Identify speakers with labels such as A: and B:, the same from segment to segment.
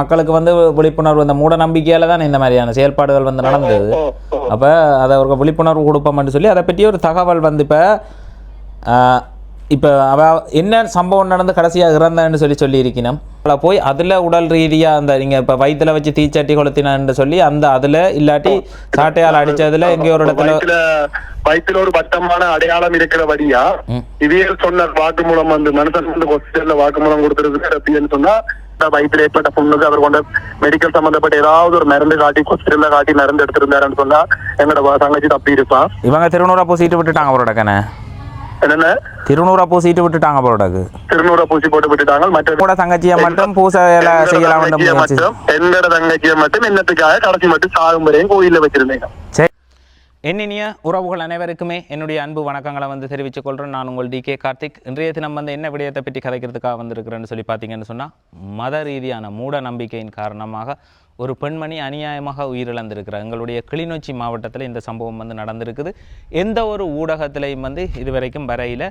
A: மக்களுக்கு வந்து விழிப்புணர்வு இந்த மூட நம்பிக்கையால தான் இந்த மாதிரியான செயல்பாடுகள் வந்து நடந்தது. அப்போ அதை அவருக்கு விழிப்புணர்வு கொடுப்போம்னு சொல்லி அதை பற்றி ஒரு தகவல் வந்து இப்போ இப்போ அவ என்ன சம்பவம் நடந்து கடைசியாக இறந்தான்னு சொல்லி சொல்லியிருக்கணும் அவளை போய் அதில் உடல் ரீதியாக அந்த நீங்கள் இப்போ வயித்துல வச்சு தீச்சட்டி கொளுத்தினான்னு சொல்லி அந்த அதில் இல்லாட்டி சாட்டையால் அடிச்சதுல எங்கேயோ ஒரு இடத்துல
B: வயித்துல ஒரு பட்டமான அடையாளம் இருக்கிறபடியா. இவியல் சொன்ன வாக்குமூலம் வந்து மனுஷன் வந்து ஹாஸ்பிட்டல்ல வாக்குமூலம் கொடுத்துருக்கு எப்படின்னு சொன்னா இந்த வயித்துல ஏற்பட்ட புண்ணுக்கு அவர் கொண்ட மெடிக்கல் சம்பந்தப்பட்ட ஏதாவது ஒரு மருந்து காட்டி ஹாஸ்பிட்டல்ல காட்டி மருந்து எடுத்திருந்தாருன்னு சொன்னா எங்களோட தங்கச்சி தப்பி இருப்பான்
A: இவங்க திருநூறா பூசிட்டு விட்டுட்டாங்க அவரோட கண்ணை
B: என்னென்ன?
A: திருநூறா பூசிட்டு விட்டுட்டாங்க அவரோடக்கு
B: திருநூற பூசி போட்டு விட்டுட்டாங்க. மற்ற
A: கூட தங்கச்சியை மட்டும் பூசை செய்யலாம்
B: மட்டும் என்னோட தங்கச்சியை மட்டும் என்னத்துக்காக கடைசி மட்டும் சாகும் வரையும் கோயில்ல வச்சிருந்தேன்.
A: சரி. என்னினிய உறவுகள் அனைவருக்குமே என்னுடைய அன்பு வணக்கங்களை வந்து தெரிவித்துக் கொள்கிறேன் நான் உங்கள் டி கே கார்த்திக். இன்றைய தினம் வந்து என்ன விடயத்தை பற்றி கதைக்கிறதுக்காக வந்திருக்கிறேன்னு சொல்லி பார்த்தீங்கன்னு சொன்னால் மத ரீதியான மூட நம்பிக்கையின் காரணமாக ஒரு பெண்மணி அநியாயமாக உயிரிழந்திருக்கிறார். எங்களுடைய கிளிநொச்சி மாவட்டத்தில் இந்த சம்பவம் வந்து நடந்திருக்குது. எந்த ஒரு ஊடகத்திலையும் வந்து இதுவரைக்கும் வரையில்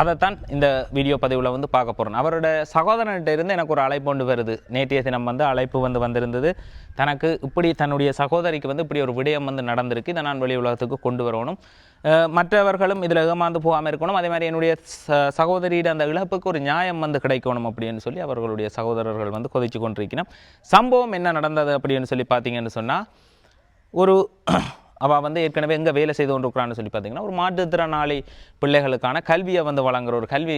A: அதைத்தான் இந்த வீடியோ பதிவில் வந்து பார்க்க போகிறோம் அவரோட சகோதரன்கிட்ட இருந்து எனக்கு ஒரு அழைப்பு ஒன்று வருது. நேற்றைய தினம் வந்து அழைப்பு வந்து வந்திருந்தது. தனக்கு இப்படி தன்னுடைய சகோதரிக்கு வந்து இப்படி ஒரு விடயம் வந்து நடந்திருக்கு. இதை நான் வெளி உலகத்துக்கு கொண்டு வரணும். மற்றவர்களும் இதில் ஏமாந்து போகாமல் இருக்கணும். அதே மாதிரி என்னுடைய ச சகோதரியிட அந்த இழப்புக்கு ஒரு நியாயம் வந்து கிடைக்கணும் அப்படின்னு சொல்லி அவர்களுடைய சகோதரர்கள் வந்து கொதிச்சு கொண்டிருக்கணும் சம்பவம் என்ன நடந்தது அப்படின்னு சொல்லி பார்த்தீங்கன்னு சொன்னால் ஒரு அவள் வந்து ஏற்கனவே எங்கே வேலை செய்து கொண்டிருக்கிறான்னு சொல்லி பார்த்தீங்கன்னா ஒரு மாற்றுத்திறனாளி பிள்ளைகளுக்கான கல்வியை வந்து வழங்குற ஒரு கல்வி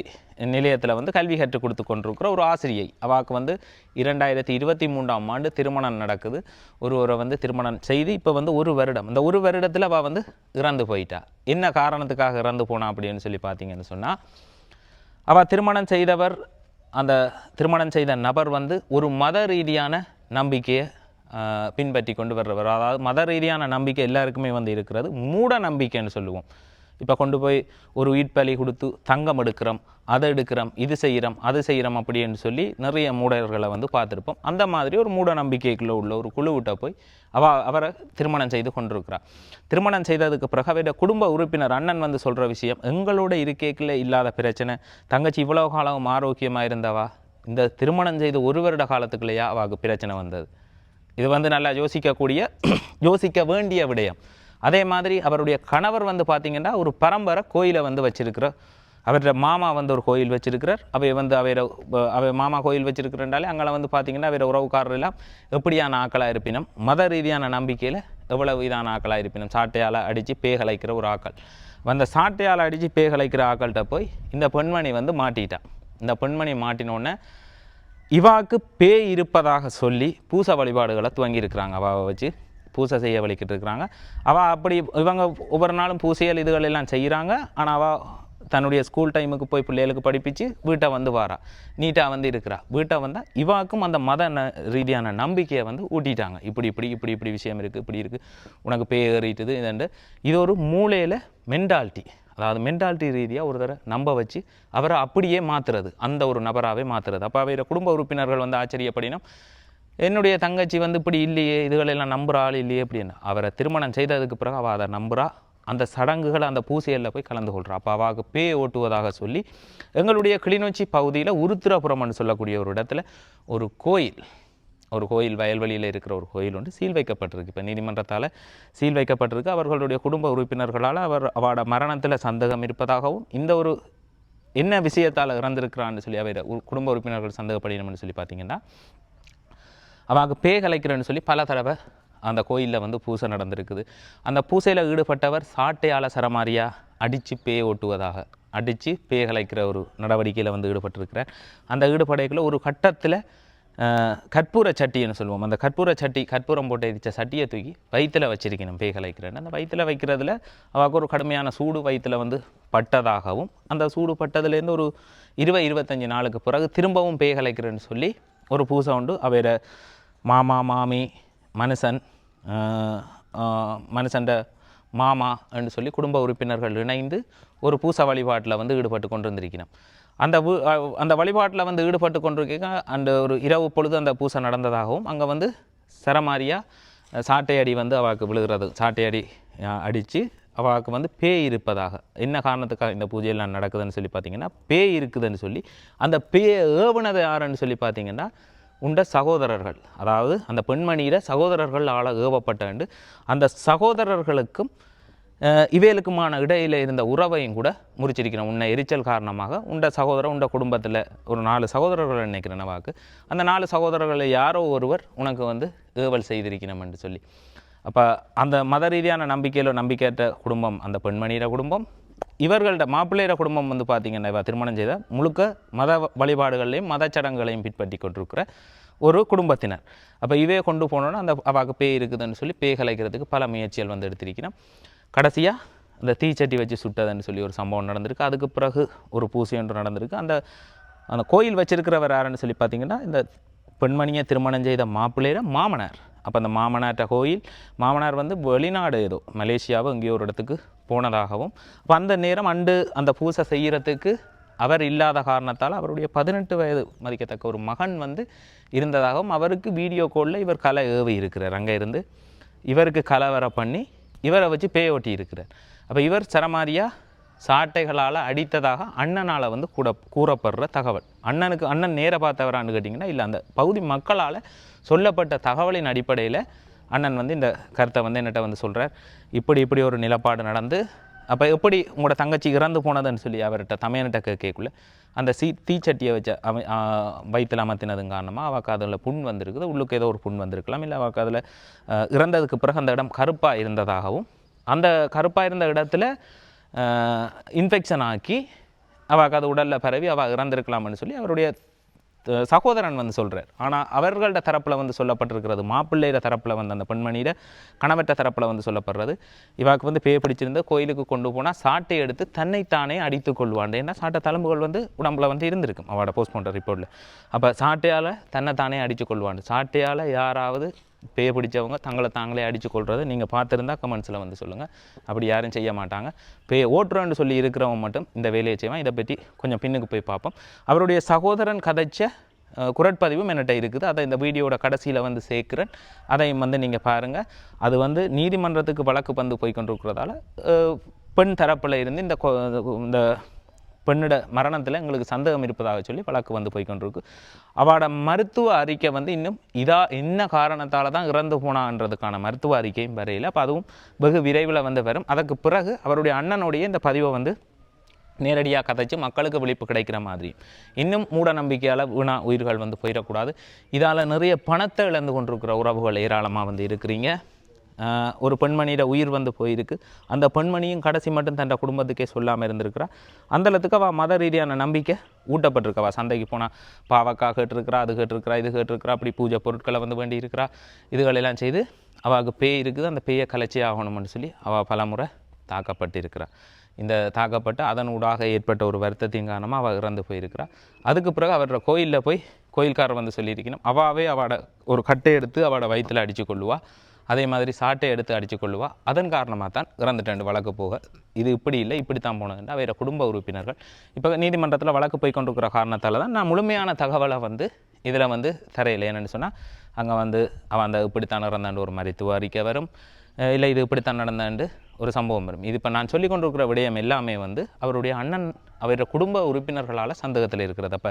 A: நிலையத்தில் வந்து கல்வி கற்றுக் கொடுத்து கொண்டிருக்கிற ஒரு ஆசிரியை. அவாவுக்கு வந்து இரண்டாயிரத்தி இருபத்தி மூன்றாம் ஆண்டு திருமணம் நடக்குது. ஒருவரை வந்து திருமணம் செய்து இப்போ வந்து ஒரு வருடம். இந்த ஒரு வருடத்தில் அவள் வந்து இறந்து போயிட்டா. என்ன காரணத்துக்காக இறந்து போனா அப்படின்னு சொல்லி பார்த்தீங்கன்னு சொன்னால் அவள் திருமணம் செய்தவர் அந்த திருமணம் செய்த நபர் வந்து ஒரு மத ரீதியான நம்பிக்கையை பின்பற்றி கொண்டு வர்றவர். அதாவது மத ரீதியான நம்பிக்கை எல்லாருக்குமே வந்து இருக்கிறது. மூட நம்பிக்கைன்னு சொல்லுவோம். இப்போ கொண்டு போய் ஒரு உயிர்ப்பலி கொடுத்து தங்கம் எடுக்கிறோம் அதை எடுக்கிறோம் இது செய்கிறோம் அது செய்கிறோம் அப்படின்னு சொல்லி நிறைய மூடர்களை வந்து பார்த்துருப்போம். அந்த மாதிரி ஒரு மூட நம்பிக்கைக்குள்ளே உள்ள ஒரு குழுவிட்ட போய் அவ அவரை திருமணம் செய்து கொண்டிருக்கிறார். திருமணம் செய்ததுக்கு பிறகு அவருடைய குடும்ப உறுப்பினர் அண்ணன் வந்து சொல்கிற விஷயம் எங்களோட இருக்கைக்குள்ள இல்லாத பிரச்சனை. தங்கச்சி இவ்வளோ காலம் ஆரோக்கியமாக இருந்தவா? இந்த திருமணம் செய்து ஒரு வருட காலத்துக்குள்ளேயா அவாவுக்கு பிரச்சனை வந்தது? இது வந்து நல்லா யோசிக்கக்கூடிய யோசிக்க வேண்டிய விடயம். அதே மாதிரி அவருடைய கணவர் வந்து பார்த்திங்கன்னா ஒரு பரம்பரை கோயிலை வந்து வச்சுருக்கிறார் அவருடைய மாமா வந்து ஒரு கோயில் வச்சிருக்கிறார். அவை வந்து அவைய அவை மாமா கோயில் வச்சிருக்கிறனாலே அங்கே வந்து பார்த்திங்கன்னா அவர உறவுக்காரர் எல்லாம் எப்படியான ஆக்களாக இருப்பினும் மத ரீதியான நம்பிக்கையில் எவ்வளவு இதான ஆக்களாக இருப்பினும் சாட்டையால் அடித்து பேகலைக்கிற ஒரு ஆக்கள். அந்த சாட்டையால் அடித்து பேகலைக்கிற ஆக்கள்கிட்ட போய் இந்த பெண்மணி வந்து மாட்டிட்டான் இந்த பெண்மணி மாட்டினோடனே இவாக்கு பேய் இருப்பதாக சொல்லி பூசை வழிபாடுகளை துவங்கியிருக்கிறாங்க. அவாவை வச்சு பூசை செய்ய வலிக்கிட்டு இருக்கிறாங்க அவள் அப்படி இவங்க ஒவ்வொரு நாளும் பூசையல் இதுகள் எல்லாம் செய்கிறாங்க. ஆனால் அவள் தன்னுடைய ஸ்கூல் டைமுக்கு போய் பிள்ளைகளுக்கு படிப்பிச்சு வீட்டை வந்து வாரா. நீட்டாக வந்து இருக்கிறா. வீட்டை வந்தால் இவாக்கும் அந்த மத ந ரீதியான நம்பிக்கையை வந்து ஊட்டிட்டாங்க. இப்படி இப்படி இப்படி இப்படி விஷயம் இருக்குது இப்படி இருக்குது உனக்கு பேய் ஏறிட்டுது இதுண்டு இது ஒரு மூளையில் மென்டாலிட்டி அதாவது மென்டாலிட்டி ரீதியாக ஒரு தடவை நம்ப வச்சு அவரை அப்படியே மாற்றுறது அந்த ஒரு நபராகவே மாற்றுறது அப்போ அவரை குடும்ப உறுப்பினர்கள் வந்து ஆச்சரியப்படினும் என்னுடைய தங்கச்சி வந்து இப்படி இல்லையே இதுகளெல்லாம் நம்புற ஆள் இல்லையே அப்படின்னு. அவரை திருமணம் செய்ததுக்கு பிறகு அவள் அதை நம்புறா. அந்த சடங்குகளை அந்த பூசையில் போய் கலந்து கொள்கிறா அப்போ அவாவுக்கு பேய் ஓட்டுவதாக சொல்லி எங்களுடைய கிளிநொச்சி பகுதியில் உருத்திரபுரம்னு சொல்லக்கூடிய ஒரு இடத்துல ஒரு கோயில் ஒரு கோயில் வயல்வெளியில் இருக்கிற ஒரு கோயில் ஒன்று சீல் வைக்கப்பட்டிருக்கு. இப்போ நீதிமன்றத்தால் சீல் வைக்கப்பட்டிருக்கு. அவர்களுடைய குடும்ப உறுப்பினர்களால் அவர் அவரோட மரணத்தில் சந்தேகம் இருப்பதாகவும் இந்த ஒரு என்ன விஷயத்தால் இறந்திருக்கிறான்னு சொல்லி அவர் குடும்ப உறுப்பினர்கள் சந்தேகப்படணும்னு சொல்லி பார்த்தீங்கன்னா அவங்க பே கலைக்கிறேன்னு சொல்லி பல தடவை அந்த கோயிலில் வந்து பூசை நடந்திருக்குது. அந்த பூசையில் ஈடுபட்டவர் சாட்டையால் சரமாரியா அடித்து பே ஓட்டுவதாக அடித்து பே கலைக்கிற ஒரு நடவடிக்கையில் வந்து ஈடுபட்டிருக்கிறார். அந்த ஈடுபடைக்குள்ள ஒரு கட்டத்தில் கற்பூர சட்டின்னு சொல்லுவோம். அந்த கற்பூர சட்டி கற்பூரம் போட்டு எரிச்ச சட்டியை தூக்கி வயிற்றில் வச்சிருக்கணும். பேகலைக்கிறேன்னு அந்த வயிற்றில் வைக்கிறதுல அவருக்கு ஒரு கடுமையான சூடு வயிற்றில் வந்து பட்டதாகவும் அந்த சூடு பட்டதுலேருந்து ஒரு இருபது இருபத்தஞ்சி நாளுக்கு பிறகு திரும்பவும் பேகலைக்கிறேன்னு சொல்லி ஒரு பூசை உண்டு. அவையோட மாமா மாமி மனுஷன் மனுஷன்ட மாமா என்று சொல்லி குடும்ப உறுப்பினர்கள் இணைந்து ஒரு பூசை வழிபாட்டில் வந்து ஈடுபட்டு கொண்டிருந்திருக்கணும் அந்த அந்த வழிபாட்டில் வந்து ஈடுபட்டு கொண்டிருக்க அந்த ஒரு இரவு பொழுது அந்த பூசை நடந்ததாகவும் அங்கே வந்து சரமாரியாக சாட்டை அடி வந்து அவளுக்கு விழுகிறது. சாட்டை அடி அடித்து அவளுக்கு வந்து பேய் இருப்பதாக. என்ன காரணத்துக்காக இந்த பூஜையெல்லாம் நடக்குதுன்னு சொல்லி பார்த்தீங்கன்னா பேய் இருக்குதுன்னு சொல்லி அந்த பேய ஏவுனது யாருன்னு சொல்லி பார்த்தீங்கன்னா உண்ட சகோதரர்கள். அதாவது அந்த பெண்மணியில் சகோதரர்கள் ஆள ஏவப்பட்ட அந்த சகோதரர்களுக்கும் இவைகளுக்குமான இடையில் இருந்த உறவையும் கூட முறிச்சிருக்கிறோம். உன்னை எரிச்சல் காரணமாக உண்ட சகோதரர் உண்ட குடும்பத்தில் ஒரு நாலு சகோதரர்கள் நினைக்கிறேன் வாக்கு. அந்த நாலு சகோதரர்களை யாரோ ஒருவர் உனக்கு வந்து ஏவல் செய்திருக்கணும் என்று சொல்லி. அப்போ அந்த மத ரீதியான நம்பிக்கையில் நம்பிக்கையற்ற குடும்பம் அந்த பெண்மணியிட குடும்பம் இவர்கள்ட்ட மாப்பிள்ளையிட குடும்பம் வந்து பார்த்தீங்கன்னா இவ திருமணம் செய்த முழுக்க மத வழிபாடுகளையும் மதச்சடங்குகளையும் பின்பற்றி கொண்டிருக்கிற ஒரு குடும்பத்தினர். அப்போ இவே கொண்டு போனோன்னா அந்த அவாக்கு பேய் இருக்குதுன்னு சொல்லி பேய் கலைக்கிறதுக்கு பல முயற்சிகள் வந்து எடுத்திருக்கிறோம். கடைசியாக அந்த தீச்சட்டி வச்சு சுட்டதுன்னு சொல்லி ஒரு சம்பவம் நடந்திருக்கு. அதுக்கு பிறகு ஒரு பூசை ஒன்று நடந்திருக்கு. அந்த அந்த கோயில் வச்சிருக்கிறவர் யாருன்னு சொல்லி பார்த்தீங்கன்னா இந்த பெண்மணியை திருமணம் செய்த மாப்பிள்ளையில மாமனார். அப்போ அந்த மாமனார்ட்ட கோயில் மாமனார் வந்து வெளிநாடு ஏதோ மலேசியாவோ எங்கேயோ ஒரு இடத்துக்கு போனதாகவும் அப்போ அந்த நேரம் அண்டு அந்த பூசை செய்கிறதுக்கு அவர் இல்லாத காரணத்தால் அவருடைய பதினெட்டு வயது மதிக்கத்தக்க ஒரு மகன் வந்து இருந்ததாகவும் அவருக்கு வீடியோ காலில் இவர் கலை ஏவி இருக்கிறார். அங்கே இருந்து இவருக்கு கலவரை பண்ணி இவரை வச்சு பேய் ஓட்டி இருக்கிறார். அப்போ இவர் சரமாரியாக சாட்டைகளால் அடித்ததாக அண்ணனால் வந்து கூட கூறப்படுற தகவல். அண்ணனுக்கு அண்ணன் நேர பார்த்தவரான்னு கேட்டிங்கன்னா இல்லை அந்த பகுதி மக்களால் சொல்லப்பட்ட தகவலின் அடிப்படையில் அண்ணன் வந்து இந்த கருத்தை வந்து என்னட்ட வந்து சொல்கிறார் இப்படி இப்படி ஒரு நிலப்பாடு நடந்து அப்போ எப்படி உங்களோட தங்கச்சி இறந்து போனதுன்னு சொல்லி அவர்கிட்ட தமையன்கிட்ட கேட்கக்குள்ள அந்த சீ தீச்சட்டியை வச்ச அமை வயிற்றில் அமர்த்தினதும் காரணமாக அவக்கு அதில் புண் வந்திருக்குது. உள்ளுக்கு ஏதோ ஒரு புண் வந்திருக்கலாம். இல்லை அவக்கு அதில் இறந்ததுக்கு பிறகு அந்த இடம் கருப்பாக இருந்ததாகவும் அந்த கருப்பாக இருந்த இடத்துல இன்ஃபெக்ஷன் ஆக்கி அவக்கு அது உடலில் பரவி அவள் இறந்திருக்கலாம்னு சொல்லி அவருடைய சகோதரன் வந்து சொல்கிறார் ஆனால் அவர்களோட தரப்பில் வந்து சொல்லப்பட்டிருக்கிறது மாப்பிள்ளையோட தரப்பில் வந்து அந்த பெண்மணியிட கணவற்ற தரப்பில் வந்து சொல்லப்படுறது. இவாக்கு வந்து பேய் பிடிச்சிருந்த கோயிலுக்கு கொண்டு போனால் சாட்டை எடுத்து தன்னைத்தானே அடித்து கொள்வாண்டு. ஏன்னா சாட்டை தழும்புகள் வந்து உடம்புல வந்து இருந்திருக்கும். அவளோட போஸ்ட்மார்ட்டம் ரிப்போர்ட்டில் அப்போ சாட்டையால் தன்னைத்தானே அடித்து கொள்வாண்டு. சாட்டையால் யாராவது பேய பிடிச்சவங்க தங்களை தாங்களே அடித்து கொள்கிறத நீங்கள் பார்த்துருந்தா கமெண்ட்ஸில் வந்து சொல்லுங்கள் அப்படி யாரும் செய்ய மாட்டாங்க. பேய ஓட்டுறோன்னு சொல்லி இருக்கிறவங்க மட்டும் இந்த வேலையை செய்வான். இதை பற்றி கொஞ்சம் பின்னுக்கு போய் பார்ப்போம். அவருடைய சகோதரன் கதைச்ச குரட்பதிவும் என்கிட்ட இருக்குது. அதை இந்த வீடியோட கடைசியில் வந்து சேர்க்குறேன். அதையும் வந்து நீங்கள் பாருங்கள் அது வந்து நீதிமன்றத்துக்கு வழக்கு வந்து போய்கொண்டிருக்கிறதால பெண் தரப்பில் இருந்து இந்த கொ- இந்த பெண்ணிட மரணத்தில் எங்களுக்கு சந்தேகம் இருப்பதாக சொல்லி வழக்கு வந்து போய்கொண்டிருக்கு அவட மருத்துவ அறிக்கை வந்து இன்னும் இதா என்ன காரணத்தால் தான் இறந்து போனான்றதுக்கான மருத்துவ அறிக்கையும் வரையில அப்போ அதுவும் வெகு விரைவில் வந்து வரும். அதற்கு பிறகு அவருடைய அண்ணனுடைய இந்த பதிவை வந்து நேரடியாக கதைச்சு மக்களுக்கு விழிப்பு கிடைக்கிற மாதிரி. இன்னும் மூட நம்பிக்கையால் வீணா உயிர்கள் வந்து போயிடக்கூடாது. இதால் நிறைய பணத்தை இழந்து கொண்டிருக்கிற உறவுகள் ஏராளமாக வந்து இருக்கிறீங்க. ஒரு பெண்மணியோட உயிர் வந்து போயிருக்கு. அந்த பெண்மணியும் கடைசி மட்டும் தன் குடும்பத்துக்கே சொல்லாமல் இருந்திருக்கிறா. அந்தளத்துக்கு அவள் மத ரீதியான நம்பிக்கை ஊட்டப்பட்டிருக்கவா? சந்தைக்கு போனால் பாவக்காய் கேட்டிருக்கிறா அது கேட்டிருக்கிறா இது கேட்டிருக்கிறா அப்படி பூஜை பொருட்களை வந்து வேண்டி இருக்கிறா இதுகளெல்லாம் செய்து அவளுக்கு பேய் இருக்குது. அந்த பேயை கலைச்சி ஆகணும்னு சொல்லி அவள் பலமுறை தாக்கப்பட்டிருக்கிறாள் இந்த தாக்கப்பட்டு அதன் ஊடாக ஏற்பட்ட ஒரு வருத்தத்தின் காரணமாக அவள் இறந்து போயிருக்கிறா. அதுக்கு பிறகு அவரோட கோயிலில் போய் கோயில்காரர் வந்து சொல்லியிருக்கணும். அவாவே அவட ஒரு கட்டை எடுத்து அவட வயிற்றில் அடித்து கொள்ளுவா. அதே மாதிரி சாட்டை எடுத்து அடித்து கொள்ளுவா அதன் காரணமாக தான் இறந்துட்டேன் வழக்கு போக இது இப்படி இல்லை இப்படி தான் போனதுண்டு வேறு குடும்ப உறுப்பினர்கள் இப்போ நீதிமன்றத்தில் வழக்கு போய் கொண்டிருக்கிற காரணத்தால் தான் நான் முழுமையான தகவலை வந்து இதில் வந்து தரையில் என்னென்னு சொன்னால் அங்கே வந்து அவன் அந்த இப்படித்தான் இறந்தாண்டு ஒரு மருத்துவ அறிக்கை வரும். இல்லை இது இப்படித்தான் நடந்தாண்டு ஒரு சம்பவம் வரும். இது இப்போ நான் சொல்லி கொண்டிருக்கிற விடயம் எல்லாமே வந்து அவருடைய அண்ணன் அவருடைய குடும்ப உறுப்பினர்களால் சந்தேகத்தில் இருக்கிறது. அப்போ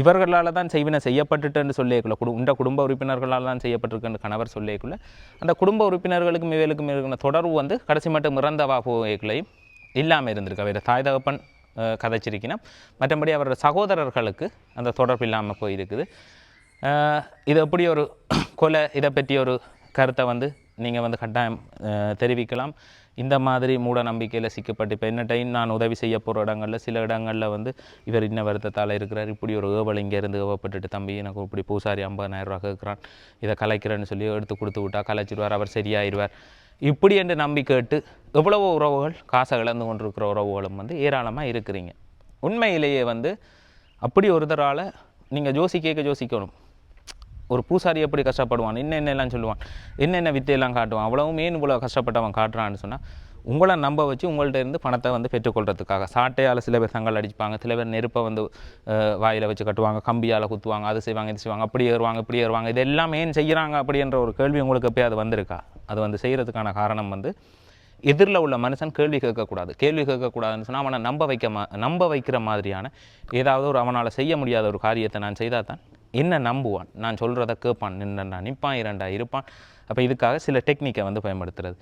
A: இவர்களால் தான் செய்வினை செய்யப்பட்டுட்டுன்னு சொல்லியக்குள்ள குடு இந்த குடும்ப உறுப்பினர்களால் தான் செய்யப்பட்டிருக்குன்னு கணவர் சொல்லியக்குள்ள அந்த குடும்ப உறுப்பினர்களுக்கும் இவைகளுக்கும் இருக்கிற தொடர்பு வந்து கடைசி மட்டும் இறந்தவா போகலையும் இல்லாமல் இருந்திருக்கு. அவருடைய தாய் தகப்பன் கதைச்சிருக்கினா மற்றபடி அவரோட சகோதரர்களுக்கு அந்த தொடர்பு இல்லாமல் போயிருக்குது. இது எப்படி ஒரு கொலை இதை பற்றி ஒரு கருத்தை வந்து நீங்கள் வந்து கட்டாயம் தெரிவிக்கலாம். இந்த மாதிரி மூட நம்பிக்கையில் சிக்கப்பட்டு இப்போ என்ன டைம் நான் உதவி செய்ய போகிற இடங்களில் சில இடங்களில் வந்து இவர் இன்ன வருத்தத்தால் இருக்கிறார். இப்படி ஒரு ஏவல் இங்கேருந்து ஏவப்பட்டுட்டு தம்பி எனக்கு இப்படி பூசாரி ஐம்பதாயிரம் ரூபா கேட்குறான். இதை கலைக்கிறேன்னு சொல்லி எடுத்து கொடுத்து விட்டா கலைச்சிடுவார் அவர் சரியாயிருவார். இப்படி என்று நம்பி கேட்டு எவ்வளவோ உறவுகள் காசை இழந்து கொண்டிருக்கிற உறவுகளும் வந்து ஏராளமாக இருக்கிறீங்க. உண்மையிலேயே வந்து அப்படி ஒருத்தரால் நீங்கள் ஜோசி கேட்க ஜோசிக்கணும். ஒரு பூசாரி எப்படி கஷ்டப்படுவான்? என்ன என்னெல்லாம் சொல்லுவான்? என்னென்ன வித்தையெல்லாம் காட்டுவான்? அவ்வளவும் ஏன் இவ்வளோ கஷ்டப்பட்டவன் காட்டுறான்னு சொன்னால் உங்களை நம்ப வச்சு உங்கள்ட்ட இருந்து பணத்தை வந்து பெற்றுக்கொள்றதுக்காக சாட்டையால் சில பேர் சங்கல் அடிப்பாங்க சில பேர் நெருப்பை வந்து வாயில் வச்சு கட்டுவாங்க கம்பியால் குத்துவாங்க அது செய்வாங்க இது செய்வாங்க அப்படி ஏறுவாங்க இப்படி ஏறுவாங்க இது எல்லாமே ஏன் செய்கிறாங்க அப்படின்ற ஒரு கேள்வி உங்களுக்கு எப்போயே அது வந்திருக்கா? அது வந்து செய்கிறதுக்கான காரணம் வந்து எதிரில் உள்ள மனுஷன் கேள்வி கேட்கக்கூடாது. கேள்வி கேட்கக்கூடாதுன்னு சொன்னால் அவனை நம்ப வைக்க மா நம்ப வைக்கிற மாதிரியான ஏதாவது ஒரு அவனால் செய்ய முடியாத ஒரு காரியத்தை நான் செய்தால் தான் என்ன நம்புவான்? நான் சொல்கிறத கேட்பான் நின்றா நிற்பான் இரண்டா இருப்பான். அப்போ இதுக்காக சில டெக்னிக்கை வந்து பயன்படுத்துறது.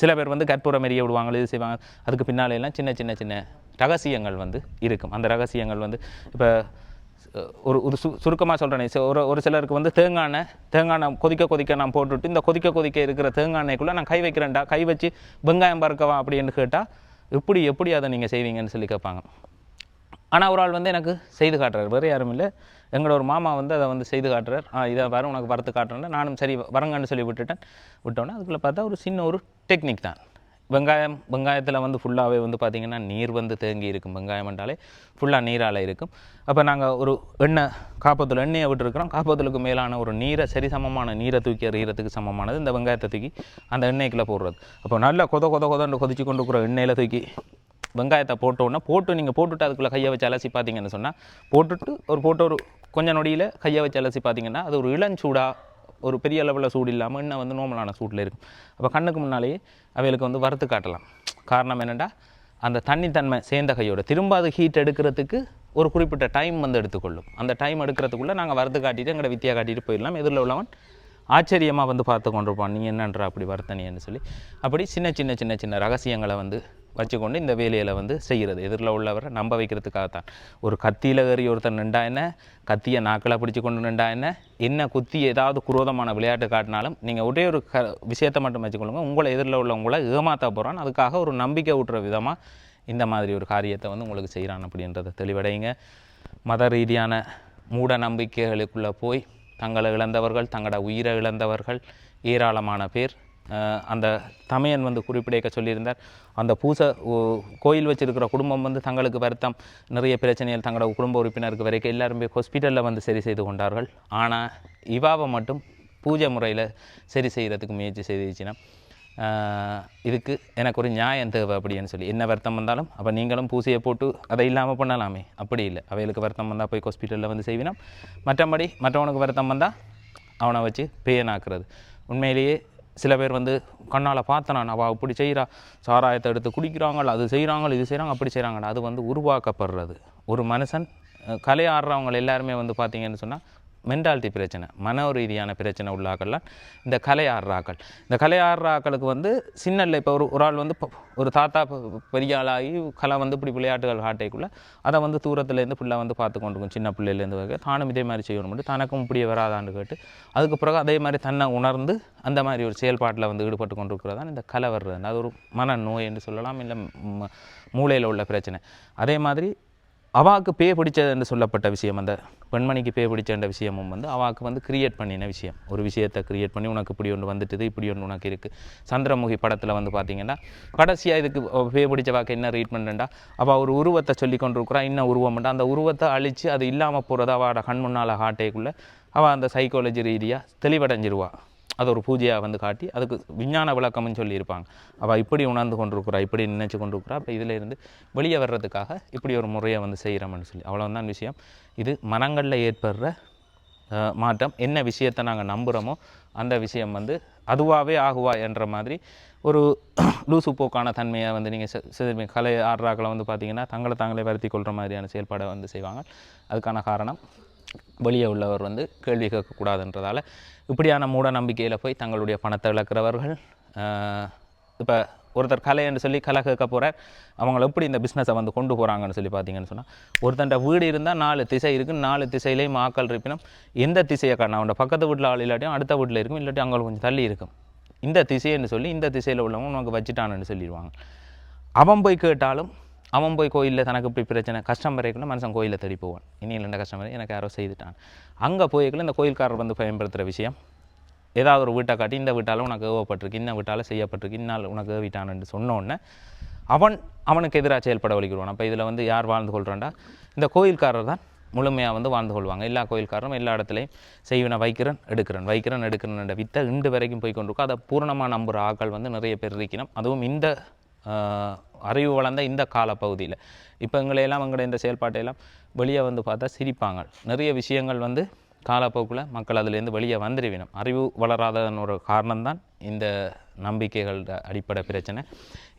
A: சில பேர் வந்து கற்பூரம் எரிய விடுவாங்க இது செய்வாங்க. அதுக்கு பின்னாலெல்லாம் சின்ன சின்ன சின்ன ரகசியங்கள் வந்து இருக்கும். அந்த ரகசியங்கள் வந்து இப்போ ஒரு ஒரு சு சுருக்கமாக சொல்கிறேனே ஒரு ஒரு சிலருக்கு வந்து தேங்காய் எண்ணெய் தேங்காய் கொதிக்க கொதிக்க நான் போட்டுவிட்டு இந்த கொதிக்க கொதிக்க இருக்கிற தேங்காய் நான் கை வைக்கிறேன்டா கை வச்சு வெங்காயம் பறக்கவா அப்படின்னு கேட்டால் எப்படி எப்படி அதை நீங்கள் செய்வீங்கன்னு சொல்லி கேட்பாங்க. ஆனால் ஒரு ஆள் வந்து எனக்கு செய்து காட்டுறாரு. வேறு யாரும் இல்லை. எங்களோட ஒரு மாமா வந்து அதை வந்து செய்து காட்டுறார். ஆ இதை வர உனக்கு வரத்து காட்டுறேன் நானும் சரி வரங்கன்னு சொல்லி விட்டுட்டேன். விட்டோன்னே அதுக்குள்ளே பார்த்தா ஒரு சின்ன ஒரு டெக்னிக் தான். வெங்காயம் வெங்காயத்தில் வந்து ஃபுல்லாகவே வந்து பார்த்திங்கன்னா நீர் வந்து தேங்கி இருக்கும். வெங்காயம் என்றாலே ஃபுல்லாக நீரால் இருக்கும். அப்போ நாங்கள் ஒரு எண்ணெய் காப்பத்தில் எண்ணெயை விட்டுருக்குறோம். காப்பத்துலுக்கு மேலான ஒரு நீரை சரி சமமான நீரை தூக்கி எறிகிறதுக்கு சமமானது. இந்த வெங்காயத்தை தூக்கி அந்த எண்ணெய்க்குள்ளே போடுறது. அப்போ நல்லா கொத கொத கொதன்னு கொதிச்சு கொண்டு இருக்கிற எண்ணெயில் தூக்கி வெங்காயத்தை போட்டோன்னா போட்டு நீங்கள் போட்டுட்டு அதுக்குள்ளே கையை வச்சு அலசி பார்த்தீங்கன்னு சொன்னால் போட்டுட்டு ஒரு போட்டு ஒரு கொஞ்ச நொடியில் கையை வச்சு அலசி பார்த்தீங்கன்னா அது ஒரு இளஞ்சூடாக ஒரு பெரிய அளவில் சூடு இல்லாமல் இன்னும் வந்து நோமலான சூட்டில் இருக்கும். அப்போ கண்ணுக்கு முன்னாலேயே அவைகளுக்கு வந்து வறுத்து காட்டலாம். காரணம் என்னென்னா அந்த தண்ணித்தன்மை சேர்ந்த கையோட. திரும்ப அது ஹீட் எடுக்கிறதுக்கு ஒரு குறிப்பிட்ட டைம் வந்து எடுத்துக்கொள்ளும். அந்த டைம் எடுக்கிறதுக்குள்ளே நாங்கள் வறுத்து காட்டிட்டு எங்களை வித்தியா காட்டிட்டு போயிடலாம். எதிரில் உள்ளவன் ஆச்சரியமாக வந்து பார்த்து கொண்டிருப்பான். நீ என்னன்ற அப்படி வர்த்தனின்னு சொல்லி. அப்படி சின்ன சின்ன சின்ன சின்ன ரகசியங்களை வந்து வச்சுக்கொண்டு இந்த வேலையில் வந்து செய்கிறது எதிரில் உள்ளவரை நம்ப வைக்கிறதுக்காக தான். ஒரு கத்தியில் ஏறி ஒருத்தர் நின்றா என்ன? கத்தியை நாக்கில் பிடிச்சி கொண்டு நின்றா என்ன? என்ன குத்தி ஏதாவது குரோதமான விளையாட்டு காட்டினாலும் நீங்கள் ஒரே ஒரு க விஷயத்தை மட்டும் வச்சுக்கொள்ளுங்க. உங்களை எதிரில் உள்ளவங்கள ஏமாற்ற போகிறான் அதுக்காக ஒரு நம்பிக்கை ஊட்டுற விதமாக இந்த மாதிரி ஒரு காரியத்தை வந்து உங்களுக்கு செய்கிறான் அப்படின்றத தெளிவடைங்க மத ரீதியான மூட நம்பிக்கைகளுக்குள்ளே போய் தங்களை இழந்தவர்கள் தங்களோட உயிரை இழந்தவர்கள் ஏராளமான பேர் அந்த தமையன் வந்து குறிப்பிடைக்க சொல்லியிருந்தார். அந்த பூசை ஓ- கோயில் வச்சிருக்கிற குடும்பம் வந்து தங்களுக்கு வருத்தம். நிறைய பிரச்சனைகள் தங்களோட குடும்ப உறுப்பினருக்கு வரைக்கும் எல்லாரும் போய் ஹாஸ்பிட்டலில் வந்து சரி செய்து கொண்டார்கள். ஆனால் இவாவை மட்டும் பூஜை முறையில் சரி செய்கிறதுக்கு முயற்சி செய்துச்சுன்னா இதுக்கு எனக்கு ஒரு நியாயம் தேவை அப்படின்னு சொல்லி. என்ன வருத்தம் வந்தாலும் அப்போ நீங்களும் பூசையை போட்டு அதை இல்லாமல் பண்ணலாமே. அப்படி இல்லை. அவைகளுக்கு வருத்தம் வந்தால் போய் ஹாஸ்பிட்டலில் வந்து செய்வினோம் மற்றபடி மற்றவனுக்கு வருத்தம் வந்தால் அவனை வச்சு பேயனாக்குறது. உண்மையிலேயே சில பேர் வந்து கண்ணால் பார்த்தனான் அவள் அப்படி செய்கிறா சாராயத்தை எடுத்து குடிக்கிறாங்க அது செய்கிறாங்க இது செய்கிறாங்க அப்படி செய்கிறாங்க அது வந்து உருவாக்கப்படுறது. ஒரு மனுஷன் கலை ஆடுறவங்க எல்லாருமே வந்து பார்த்தீங்கன்னு சொன்னால் மென்டாலிட்டி பிரச்சனை மன ரீதியான பிரச்சனை உள்ளாக்கள்லாம் இந்த கலை ஆக்கள் இந்த கலை ஆக்களுக்கு வந்து சின்னல்ல இப்போ ஒரு ஒரு ஆள் வந்து ப- ஒரு தாத்தா பெரிய ஆளாகி கலை வந்து இப்படி விளையாட்டுகள் காட்டைக்குள்ளே அதை வந்து தூரத்துலேருந்து ஃபுல்லாக வந்து பார்த்து கொண்டுக்கும் சின்ன பிள்ளையிலேருந்து வரைக்கும் தானும் இதே மாதிரி செய்யணும் தனக்கும் இப்படியே வராதான்னு கேட்டு அதுக்கு பிறகு அதே மாதிரி தன்னை உணர்ந்து அந்த மாதிரி ஒரு செயல்பாட்டில் வந்து ஈடுபட்டு கொண்டிருக்கிறதான் இந்த கலை வர்றது. அது ஒரு மன நோய் என்று சொல்லலாம் இல்லை மூளையில் உள்ள பிரச்சனை. அதே மாதிரி அவாக்கு பே பிடிச்சது என்று சொல்லப்பட்ட விஷயம் அந்த பெண்மணிக்கு பே பிடிச்ச விஷயமும் வந்து அவாக்கு வந்து கிரியேட் பண்ணின விஷயம். ஒரு விஷயத்தை கிரியேட் பண்ணி உனக்கு இப்படி ஒன்று வந்துட்டுது இப்படி ஒன்று உனக்கு இருக்குது சந்திரமுகி படத்தில் வந்து பார்த்தீங்கன்னா கடைசியாக இதுக்கு பே பிடிச்ச வாக்கு என்ன ட்ரீட்மெண்ட்டா அவள் ஒரு உருவத்தை சொல்லி கொண்டிருக்கிறா இன்னும் உருவம்ண்டா அந்த உருவத்தை அழித்து அது இல்லாமல் போகிறது அவளோட கண் முன்னால் ஹாட்டேக்குள்ளே அவள் அந்த சைக்காலஜி ரீதியாக தெளிவடைஞ்சிருவா. அது ஒரு பூஜையாக வந்து காட்டி அதுக்கு விஞ்ஞான விளக்கம்னு சொல்லியிருப்பாங்க. அவள் இப்படி உணர்ந்து கொண்டிருக்கிறா இப்படி நினைச்சு கொண்டிருக்கிறா அப்போ இதிலிருந்து வெளியே வர்றதுக்காக இப்படி ஒரு முறையை வந்து செய்கிறோம்னு சொல்லி. அவ்வளோதான் விஷயம். இது மனங்களில் ஏற்படுற மாற்றம். என்ன விஷயத்தை நாங்கள் நம்புகிறோமோ அந்த விஷயம் வந்து அதுவாகவே ஆகுவா என்ற மாதிரி ஒரு லூசு போக்கான தன்மையை வந்து நீங்கள் கலை ஆடுறாக்களை வந்து பார்த்தீங்கன்னா தங்களை தாங்களே வருத்தி கொள்கிற மாதிரியான செயல்பாடை வந்து செய்வாங்க. அதுக்கான காரணம் வெளியே உள்ளவர் வந்து கேள்வி கேட்கக்கூடாதுன்றதால இப்படியான மூட நம்பிக்கையில் போய் தங்களுடைய பணத்தை இழக்கிறவர்கள் இப்போ ஒருத்தர் கலை என்று சொல்லி கலை கேட்க போகிறார் அவங்கள எப்படி இந்த பிஸ்னஸை வந்து கொண்டு போகிறாங்கன்னு சொல்லி பார்த்தீங்கன்னு சொன்னால் ஒருத்தன்ட வீடு இருந்தால் நாலு திசை இருக்குது நாலு திசையிலையும் ஆக்கள் இருப்பினும் எந்த திசையை காணும் அவனோட பக்கத்து வீட்டில் ஆள் இல்லாட்டியும் அடுத்த வீட்டில் இருக்கும் இல்லாட்டி அங்கே கொஞ்சம் தள்ளி இருக்கும். இந்த திசைன்னு சொல்லி இந்த திசையில் உள்ளவங்க நமக்கு வச்சுட்டான்னு சொல்லிடுவாங்க. அவன் போய் கேட்டாலும் அவன் போய் கோயிலில் தனக்கு இப்படி பிரச்சனை கஷ்டம் வரைக்குள்ள மனுஷன் கோயிலில் தேடி போவான். இனி இல்லைண்ட கஷ்டம் வரை எனக்கு யாரோ செய்துட்டான். அங்கே போய்க்குள்ள இந்த கோயில்காரர் வந்து பயன்படுத்துகிற விஷயம் ஏதாவது ஒரு வீட்டை காட்டி இந்த வீட்டால் உனக்கு ஏவப்பட்டிருக்கு இந்த வீட்டால் செய்யப்பட்டிருக்கு இன்னால் உனக்கு ஏவிட்டான்னு சொன்ன அவன் அவனுக்கு எதிராக செயல்பட வலிக்கிடுவான் அப்போ இதில் வந்து யார் வாழ்ந்து கொள்கிறான்டா இந்த கோயில்காரர் தான் முழுமையாக வந்து வாழ்ந்து கொள்வாங்க. எல்லா கோயில்காரரும் எல்லா இடத்துலையும் செய்வனை வைக்கிறன் எடுக்கிறன் வைக்கிறன் எடுக்கிறன் என்ற வித்தை இண்டு வரைக்கும் போய் கொண்டிருக்கும். அதை பூரணமாக நம்புகிற ஆக்கள் வந்து நிறைய பேர் இருக்கணும் அதுவும் இந்த அறிவு வளர்ந்த இந்த காலப்பகுதியில். இப்போ எங்களையெல்லாம் எங்களுடைய இந்த செயல்பாட்டையெல்லாம் வெளியே வந்து பார்த்தா சிரிப்பாங்க. நிறைய விஷயங்கள் வந்து காலப்போக்கில் மக்கள் அதுலேருந்து வெளியே வந்துடுவினும் அறிவு வளராதன் ஒரு காரணம்தான் இந்த நம்பிக்கைகள் அடிப்படை பிரச்சனை.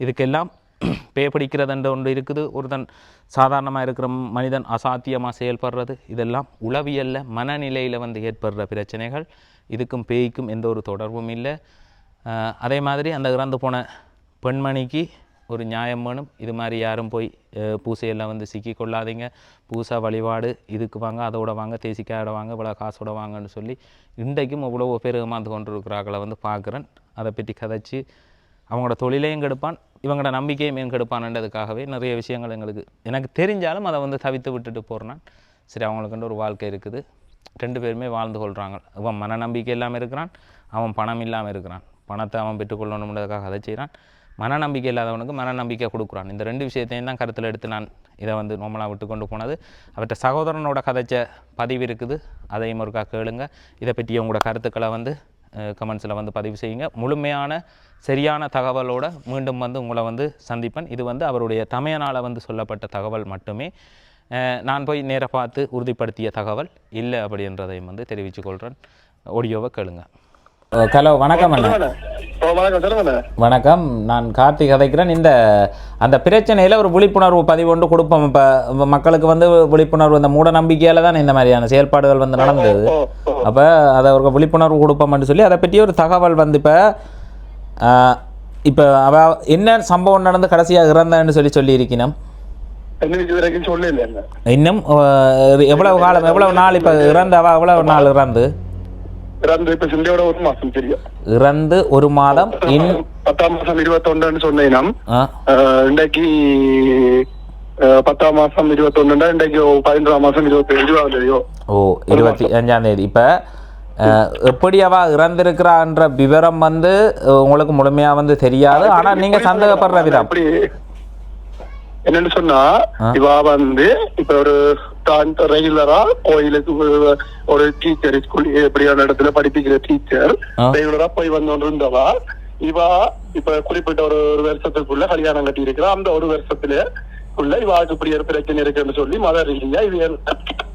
A: இதுக்கெல்லாம் பே பிடிக்கிறதுன்ற ஒன்று இருக்குது. ஒருத்தன் சாதாரணமாக இருக்கிற மனிதன் அசாத்தியமாக செயல்படுறது. இதெல்லாம் உளவியலில் மனநிலையில் வந்து ஏற்படுற பிரச்சனைகள். இதுக்கும் பேய்க்கும் எந்த ஒரு தொடர்பும் இல்லை. அதே மாதிரி அந்த இறந்து போன பெண்மணிக்கு ஒரு நியாயம் வேணும். இது மாதிரி யாரும் போய் பூசையெல்லாம் வந்து சிக்கி கொள்ளாதீங்க. வழிபாடு இதுக்கு வாங்க அதோட வாங்க தேசிக்காயோட வாங்க இவ்வளோ காசோட வாங்கன்னு சொல்லி இன்றைக்கும் இவ்வளோ பேர் ஏமாந்து கொண்டிருக்கிறார்களை வந்து பார்க்குறேன். அதை பற்றி கதைச்சி அவங்களோட தொழிலையும் கெடுப்பான் இவங்களோட நம்பிக்கையும் ஏன் கெடுப்பான்ன்றதுக்காகவே நிறைய விஷயங்கள் எங்களுக்கு எனக்கு தெரிஞ்சாலும் அதை வந்து தவித்து விட்டுட்டு போகிறேன் சரி அவங்களுக்குன்ற ஒரு வாழ்க்கை இருக்குது. ரெண்டு பேருமே வாழ்ந்து கொள்கிறாங்க அவன் மன நம்பிக்கை இல்லாமல் இருக்கிறான் அவன் பணம் இல்லாமல் இருக்கிறான். பணத்தை அவன் பெற்றுக்கொள்ளணுன்றதுக்காக அதை செய்கிறான் மனநம்பிக்கை இல்லாதவனுக்கு மன நம்பிக்கை கொடுக்குறான். இந்த ரெண்டு விஷயத்தையும் தான் கருத்தில் எடுத்து நான் இதை வந்து நோமலாக விட்டு கொண்டு போனது. அவற்ற சகோதரனோட கதைச்ச பதிவு இருக்குது. அதையும் ஒருக்கா கேளுங்க. இதை பற்றி உங்களோட கருத்துக்களை வந்து கமெண்ட்ஸில் வந்து பதிவு செய்யுங்க. முழுமையான சரியான தகவலோடு மீண்டும் வந்து உங்களை வந்து சந்திப்பேன். இது வந்து அவருடைய தமையனால் வந்து சொல்லப்பட்ட தகவல் மட்டுமே. நான் போய் நேராக பார்த்து உறுதிப்படுத்திய தகவல் இல்லை அப்படின்றதையும் வந்து தெரிவித்துக்கொள்கிறேன் ஆடியோவை கேளுங்கள் ஹலோ வணக்கம் அண்ணா.
B: வணக்கம்
A: நான் கார்த்திக் கதைக்கிறேன். இந்த அந்த பிரச்சனையில் ஒரு விழிப்புணர்வு பதிவு ஒன்று கொடுப்போம். இப்போ மக்களுக்கு வந்து விழிப்புணர்வு இந்த மூட நம்பிக்கையால் தான் இந்த மாதிரியான செயல்பாடுகள் வந்து நடந்தது. அப்போ அதை ஒரு விழிப்புணர்வு கொடுப்போம்னு சொல்லி அதை பற்றி ஒரு தகவல் வந்து இப்போ இப்போ அவ என்ன சம்பவம் நடந்து கடைசியாக இறந்தான்னு சொல்லி சொல்லியிருக்கணும். இன்னும் எவ்வளவு காலம் எவ்வளவு நாள் இப்போ இறந்து அவ எவ்வளவு நாள் இறந்து?
B: இறந்து இப்ப சிந்தையோட ஒரு மாசம் தெரியும்.
A: இறந்து ஒரு மாதம்
B: பத்தாம் மாசம் இருபத்தொன்னு சொன்னேன்
A: ஆ.
B: இன்றைக்கு பத்தாம் மாசம் இருபத்தொன்னுண்டா இன்றைக்கு பதினொன்றாம் மாசம் இருபத்தி இருபதாம் தேதியோ
A: ஓ இருபத்தி அஞ்சாம் தேதி. இப்போ எப்படி அவ இறந்திருக்கிறான்ற விவரம் வந்து உங்களுக்கு முழுமையா வந்து தெரியாது. ஆனா நீங்க சந்தேகப்படுற விதம்.
B: அப்படி என்னன்னு சொன்னா இவ வந்து இப்ப ஒரு தான் ரெகுலரா கோயிலுக்கு ஒரு- டீச்சர் ஸ்கூல் எப்படியான இடத்துல படிப்பிக்கிற டீச்சர். ரெகுலரா போய் வந்து இருந்தவா இவா இப்ப குறிப்பிட்ட ஒரு ஒரு வருஷத்துக்குள்ள கல்யாணம் கட்டி இருக்கிறா அந்த ஒரு வருஷத்துல உள்ள இவாக்கு இப்படி ஒரு பிரச்சனை இருக்குன்னு சொல்லி மதர் இல்லையா இது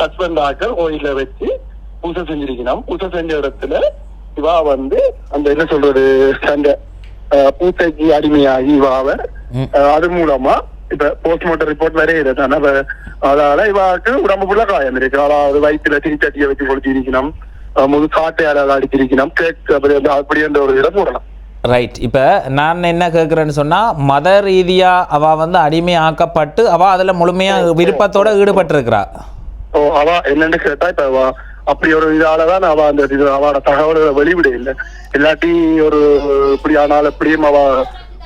B: ஹஸ்பண்ட் ஆக்கள் கோயில வச்சு பூசை செஞ்சிருக்கணும். பூசை செஞ்ச இடத்துல இவா வந்து அந்த என்ன சொல்றது அந்த பூசைக்கு அடிமையாகி இவாவ அது மூலமா இப்ப போஸ்ட்மார்ட்டம் ரிப்போர்ட் தானே அப்ப அதால இவாக்கு உடம்பு ஃபுல்லா காயம். இருக்கு. அதாவது வயிற்றுல தீச்சட்டியை வச்சு கொடுத்திருக்கணும் முது சாட்டையால அடிச்சிருக்கணும். கேக் அப்படி அந்த ஒரு இதை போடலாம்
A: ரைட் இப்போ நான் என்ன கேட்குறேன்னு சொன்னா மத ரீதியா அவ வந்து அடிமையாக்கப்பட்டு அவ அதுல முழுமையா விருப்பத்தோட ஈடுபட்டிருக்கிறா.
B: ஓ அவ என்னன்னு கேட்டா இப்ப அவ அப்படி ஒரு இதாலதான் அவ அந்த அவளோட தகவல்களை வெளிவிட இல்லை இல்லாட்டி ஒரு இப்படி ஆனால் எப்படியும் அவ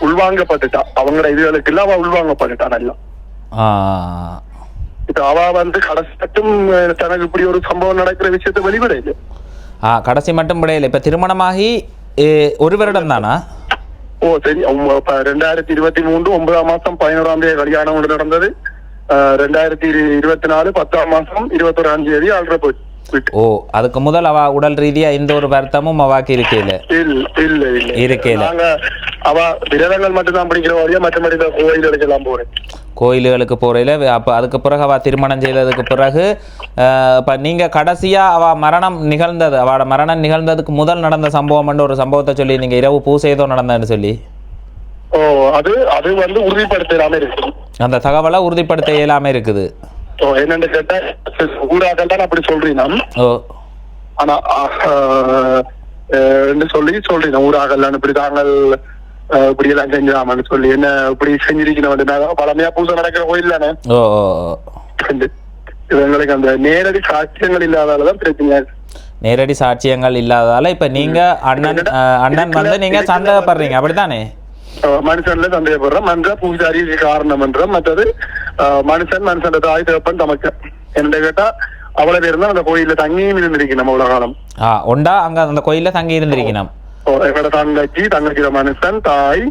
B: உள்வாங்கப்பட்டுட்டா. அவங்களோட இதுகளுக்கு எல்லாம் அவ உள்வாங்கப்பட்டுட்டா நல்லா. இப்ப அவ வந்து கடைசி மட்டும் தனக்கு இப்படி ஒரு சம்பவம் நடக்கிற விஷயத்த வெளிவிட இல்லை.
A: ஆ கடைசி மட்டும் விடையில இப்போ திருமணமாகி ஒரு வருடம் தானா?
B: ஓ சரி. ரெண்டாயிரத்தி இருபத்தி மூன்று ஒன்பதாம் மாசம் பதினோராம் தேதி கல்யாணம் ஒன்று நடந்தது. ரெண்டாயிரத்தி இரு- இருபத்தி நாலு பத்தாம் மாசம் இருபத்தொராம் தேதி ஆல்ரெடி போயிட்டு
A: ஓ அதுக்கு முதல் அவ உடல் ரீதியா எந்த ஒரு வருத்தமும் அவாக்கு இருக்கையில?
B: இல்ல இல்ல.
A: இருக்கையில.
B: அவ விரதங்கள் மட்டும் தான் பிடிக்கிற வழியா மற்றபடி கோயில்களுக்கு எல்லாம் போறேன்.
A: கோயில்களுக்கு போறையில அப்போ அதுக்கு பிறகு அவ திருமணம் செய்ததுக்கு பிறகு இப்ப நீங்க கடைசியா அவ மரணம் நிகழ்ந்தது அவளோட மரணம் நிகழ்ந்ததுக்கு முதல் நடந்த சம்பவம்னு ஒரு சம்பவத்தை சொல்லி நீங்க இரவு பூசை ஏதோ நடந்ததுன்னு சொல்லி?
B: ஓ அது அது வந்து உறுதிப்படுத்தாம இருக்கு
A: அந்த தகவலை உறுதிப்படுத்த இயலாம இருக்குது.
B: ஓ என்னன்னு கேட்டா ஊராக்கள் தான் அப்படி சொல்றீங்க ஆனா என்று சொல்லி சொல்றீங்க ஊராகலாம் இப்படி தாங்கள் இப்படி எல்லாம் செஞ்சாமன்னு சொல்லி. என்ன இப்படி செஞ்சிருக்கணும் பழமையா பூசை நடக்கிற கோயில் தானே? இவங்களுக்கு அந்த நேரடி சாட்சியங்கள் இல்லாதாலதான் பிரச்சனை
A: நேரடி சாட்சியங்கள் இல்லாததால இப்ப நீங்க அண்ணன் அண்ணன் வந்து நீங்க சந்தேகப்படுறீங்க அப்படித்தானே?
B: மனுஷன்ல சந்தேகப்படுறோம் மன்ற பூஜாரி காரணம் என்றும் மற்றது மனுஷன் மனுஷன் தாய் தகப்பன் தமக்கு என்ன கேட்டா அவ்வளவு பேர் தான் அந்த கோயில்ல தங்கியும் இருந்திருக்கு நம்ம உலக காலம்
A: ஆ ஒண்டா அங்க அந்த கோயில்ல தங்கி இருந்திருக்கணும்
B: எங்களோட தங்கச்சி தங்கச்சியோட மனுஷன் தாய்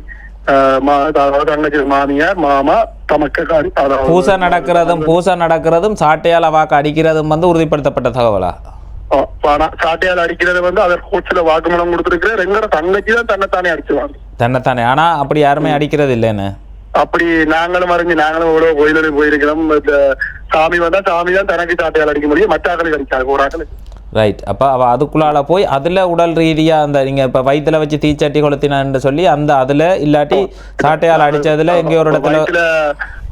B: தங்கச்சி மாமியார் மாமா தமக்க
A: பூசை நடக்கிறதும் பூசை நடக்கிறதும் சாட்டையால் அவாக்கு அடிக்கிறதும் வந்து உறுதிப்படுத்தப்பட்ட தகவலா
B: சாட்டையால் அடிக்கிறது வந்து அதர் கோச்சில வாக்குமூலம் கொடுத்திருக்கிற எங்களோட தங்கச்சி தான் தன்னைத்தானே அடிச்சுவாங்க.
A: தன்னைத்தானே. ஆனா அப்படி யாருமே அடிக்கிறது இல்லைன்னு.
B: அப்படி நாங்களும் அறிஞ்சு நாங்களும் எவ்வளவு கோயிலுக்கு போயிருக்கிறோம். சாமி வந்தா சாமி தான் தனக்கு சாட்டையால் அடிக்க முடியும். மற்ற ஆக்களுக்கு அடிக்காது. ஒரு ஆக்களுக்கு
A: ரைட் அப்போ அவள் அதுக்குள்ளால போய் அதில் உடல் ரீதியாக அந்த நீங்கள் இப்போ வயித்துல வச்சு தீச்சட்டி கொளுத்தினான்னு சொல்லி அந்த அதில் இல்லாட்டி சாட்டையால் அடிச்சதுல எங்கேயோ ஒரு இடத்துல
B: வயிற்றுல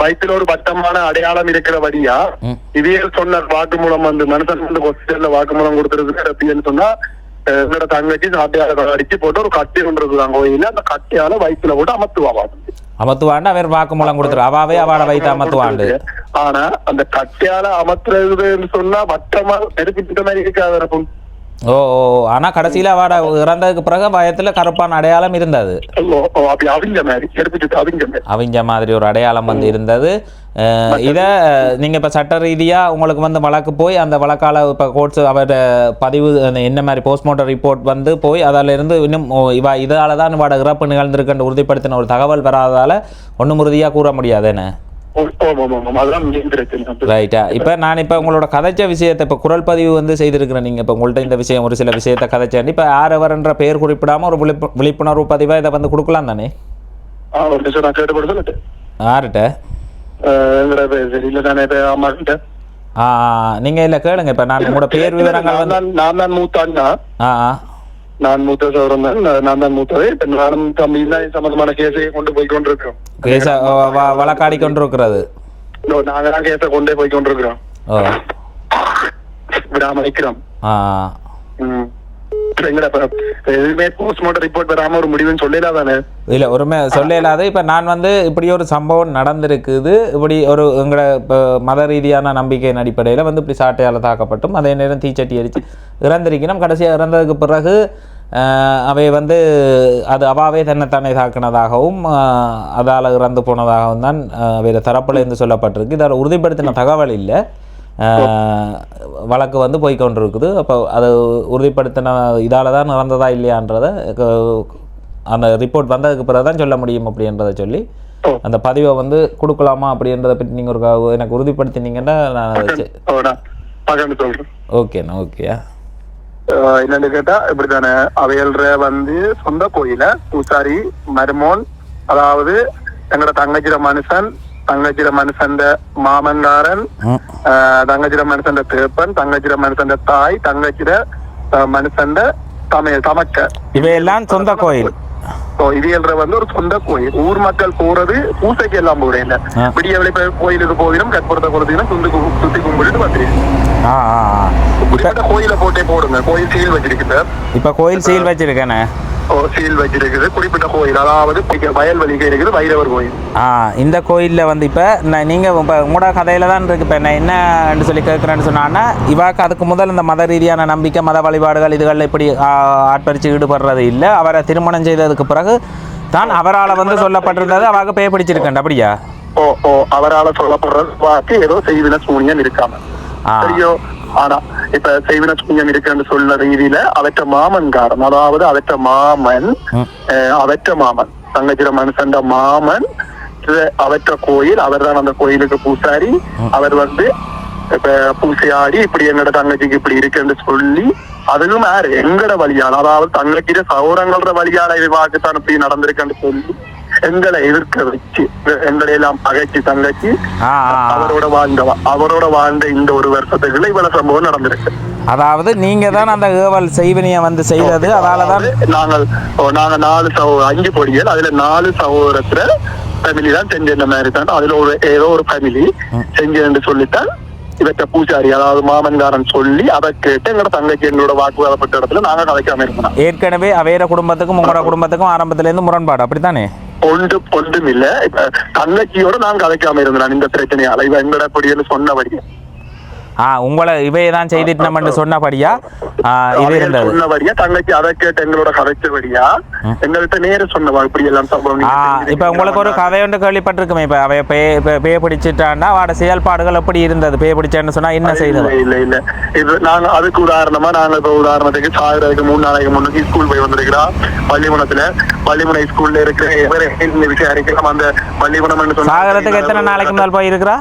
B: வயிற்றுல ஒரு பட்டமான அடையாளம் இருக்கிறபடியா
A: ம்.
B: இவியல் சொன்ன வாக்குமூலம் வந்து மனுஷன் வந்து ஹாஸ்பிட்டல்ல வாக்குமூலம் கொடுத்துருக்கு ரப்பின்னு சொன்னா என்னோட தங்கச்சி சாட்டையால அடிச்சு போட்டு ஒரு கட்டி ஒன்று இருக்குதாங்க கோயில அந்த கட்டியால வயிற்றுல போட்டு அமர்த்துவாங்க
A: அமத்துவாண்டு அவர் வாக்குமூலம் கொடுத்துரு அவாவே அவளை வைத்து அமத்துவாண்டு
B: ஆனா அந்த கட்டியால அமர்த்துறதுன்னு சொன்னா வட்டமா பெருப்பிட்ட மாதிரி இருக்காது இருக்கும்
A: ஓ ஆனால் கடைசியில் அவட இறந்ததுக்கு பிறகு பயத்தில் கருப்பான அடையாளம் இருந்தது
B: அவிஞ்ச மாதிரி அவிஞ்ச மாதிரி
A: ஒரு அடையாளம் வந்து இருந்தது இதை நீங்கள் இப்போ சட்ட ரீதியாக உங்களுக்கு வந்து வழக்கு போய் அந்த வழக்கால இப்போ கோர்ட்ஸ் அவரோட பதிவு என்ன மாதிரி போஸ்ட்மார்ட்டம் ரிப்போர்ட் வந்து போய் அதில் இருந்து இன்னும் இவ இதால தான் இவாட இறப்பு நிகழ்ந்திருக்குன்னு உறுதிப்படுத்தின ஒரு தகவல் வராததால் ஒன்றும் உறுதியாக கூற முடியாது என்ன? ரைட்டா இப்போ நான் இப்போ உங்களோட கதைச்ச விஷயத்தை இப்போ குரல் பதிவு வந்து செய்திருக்கிறேன் நீங்கள் இப்போ உங்கள்கிட்ட இந்த விஷயம் ஒரு சில விஷயத்தை கதைச்சேன். இப்போ யாரவர்ன்ற பெயர் குறிப்பிடாமல் ஒரு விழிப்பு விழிப்புணர்வு பதிவாக இதை வந்து கொடுக்கலாம் தானே?
B: ஆ எங்கட சரியில்லை தானே இப்ப அம்மா கிட்ட
A: ஆ நீங்கள் இல்லை கேளுங்க. இப்போ நான் உங்களோட பேர் விவரங்கள்
B: நான் தான் மூத்த அண்ணா நான் மூத்த சௌரம் தான் நான் தான் மூத்தது இப்ப நானும் தம்பி தான் சம்பந்தமான கேஸை கொண்டு போய் கொண்டிருக்கிறோம்.
A: வ- வழக்காடி கொண்டிருக்கிறது.
B: நாங்க தான் கேஸை கொண்டே போய் கொண்டிருக்கிறோம். விடாம வைக்கிறோம்
A: ஆ இல்லை ஒருமே சொல்ல இல்லாத இப்போ நான் வந்து இப்படி ஒரு சம்பவம் நடந்திருக்குது. இப்படி ஒரு எங்களோட இப்போ மத ரீதியான நம்பிக்கையின் அடிப்படையில் வந்து இப்படி சாட்டையால் தாக்கப்பட்டும். அதே நேரம் தீச்சட்டி அடித்து இறந்திருக்கணும். கடைசியாக இறந்ததுக்கு பிறகு அவை வந்து அது அவாவே தன்னைத்தானே தாக்கினதாகவும் அதால் இறந்து போனதாகவும் தான் வேறு தரப்பில் இருந்து சொல்லப்பட்டிருக்கு. இதால் உறுதிப்படுத்தின தகவல் இல்லை. வழக்கு வந்து போய் கொண்டிருக்குது அப்போ அது உறுதிப்படுத்தின இதால் தான் நடந்ததா இல்லையான்றதை அந்த ரிப்போர்ட் வந்ததுக்கு பிறகு தான் சொல்ல முடியும் அப்படின்றத சொல்லி. அந்த பதிவை வந்து கொடுக்கலாமா அப்படின்றத பற்றி நீங்கள் ஒரு எனக்கு உறுதிப்படுத்தினீங்கன்னா நான் ஓகேண்ணா ஓகேயா?
B: என்னன்னு கேட்டா இப்படித்தானே அவையல்ற வந்து சொந்த கோயில பூசாரி மருமோன் அதாவது எங்கட தங்கச்சிர மனுஷன் தங்கச்சிர மனுஷன் மாமங்காரன்
A: ம்
B: ஆஹ் தங்கச்சிர மனுஷன் தேப்பன் தங்கச்சிர மனுஷன் தாய் தங்கச்சிர ஆஹ் மனுஷன் தமிழ் தமக்க.
A: இவையெல்லாம் சொந்த கோயில்.
B: இவியல்ற வந்து ஒரு சொந்த கோயில். ஊர் மக்கள் போறது பூசைக்கு எல்லாம் போறேன். விடிய வெளி கோயிலுக்கு போயிடும் கற்பூரத்தை கொடுத்தீங்கன்னா சுந்து சுத்தி
A: ஆ.
B: குறிப்பிட்ட கோயில போட்டே போடுங்க. கோயில் சீல் வச்சிருக்கு சார்.
A: இப்போ கோயில் சீல் வச்சிருக்கேனே.
B: சீல் வச்சிருக்குது குறிப்பிட்ட கோயில் அதாவது வயல்வெளிக்கு இருக்குது வைரவர் கோயில்.
A: ஆ இந்த கோயிலில் வந்து இப்போ நான் நீங்கள் இப்போ உங்களோட கதையில் தான் இருக்கு. இப்போ நான் என்னன்னு சொல்லி கேட்குறேன்னு சொன்னான்னா இவாக்கு அதுக்கு முதல் இந்த மத ரீதியான நம்பிக்கை மத வழிபாடுகள் இதுகளில் இப்படி ஆ, ஆட்பரிச்சு ஈடுபடுறது இல்லை. அவரை திருமணம் செய்ததுக்கு பிறகு தான் அவரால் வந்து சொல்லப்பட்டிருந்தது அவாக்கு பேய் பிடிச்சிருக்கேன் அப்படியா?
B: ஓ ஓ அவரால சொல்லப்படுறது ஏதோ செய்வின சூனியம் இருக்காம. சரியோ? ஆனா இப்ப செய்வின சூனியம் இருக்குன்னு சொல்ல ரீதியில அவற்ற மாமன்காரன் அதாவது அவற்ற மாமன் அவற்ற மாமன். தங்கச்சிர மனுஷன் மாமன் அவற்ற கோயில் அவர் தான் அந்த கோயிலுக்கு பூசாரி அவர் வந்து இப்ப பூசையாடி இப்படி என்னோட தங்கச்சிக்கு இப்படி இருக்குன்னு சொல்லி அதுவும் யாரு? எங்கட வழியால அதாவது தங்கச்சிர சௌரங்கள வழியால இது வாக்குத்தான் இப்படி நடந்திருக்குன்னு சொல்லி எங்களை எதிர்க்க வச்சு எங்களை எல்லாம் பகைச்சு தங்கச்சி. அவரோட வாழ்ந்தவ அவரோட வாழ்ந்த இந்த ஒரு வருஷத்துக்குள்ள இவ்வளவு சம்பவம் நடந்திருக்கு.
A: அதாவது நீங்கள் தான் அந்த ஏவல் செய்வினியை வந்து செய்தது அதால தான்
B: நாங்கள் நாங்க நாலு சகோ அஞ்சு பொடிகள் அதுல நாலு சகோதரத்துல ஃபேமிலி தான் செஞ்ச மாதிரி தான். அதுல ஒரு ஏதோ ஒரு ஃபேமிலி செஞ்சேன்னு சொல்லித்தான் இவற்ற பூஜாரி அதாவது மாமன்காரன் சொல்லி அதை கேட்டு எங்களோட தங்கச்சி எங்களோட வாக்குவாதப்பட்ட இடத்துல நாங்க கலைக்காம இருக்கணும்
A: ஏற்கனவே அவேர குடும்பத்துக்கும் உங்களோட குடும்பத்துக்கும் ஆரம்பத்துலேருந்து முரண்பாடு அப்படித்தானே?
B: ஒன்று ஒன்றும் இல்ல இப்ப தங்கச்சியோட நான் கலைக்காம இருந்தோம். இந்த பிரச்சனையால இவ எங்கட பொடியன்னு சொன்னபடி
A: ஆ உங்களை இவையை தான் செய்திட்டோம்னு சொன்னபடியா இது இருந்தது.
B: சொன்னபடியா தங்கச்சி அதை கேட்டு எங்களோட கதைச்சபடியா எங்கள்கிட்ட நேரம் சொன்னவா இப்படி எல்லாம் சம்பவம்.
A: இப்போ உங்களுக்கு ஒரு கதை ஒன்று கேள்விப்பட்டிருக்குமே இப்போ அவைய பே பே- பேய பிடிச்சிட்டான்னா அவட செயல்பாடுகள் எப்படி இருந்தது பேய பிடிச்சேன்னு சொன்னா என்ன செய்தது?
B: இல்ல இல்ல இது நாங்க அதுக்கு உதாரணமா நாங்க இப்ப உதாரணத்துக்கு சாகுறதுக்கு மூணு நாளைக்கு முன்னுக்கு ஸ்கூல் போய் வந்திருக்கிறா பள்ளிமணத்துல பள்ளிமனை ஸ்கூல்ல இருக்கிற எவரை விசாரிக்கலாம் அந்த பள்ளிமணம்
A: சாகரத்துக்கு எத்தனை நாளைக்கு முதல் போயிருக்கிறா?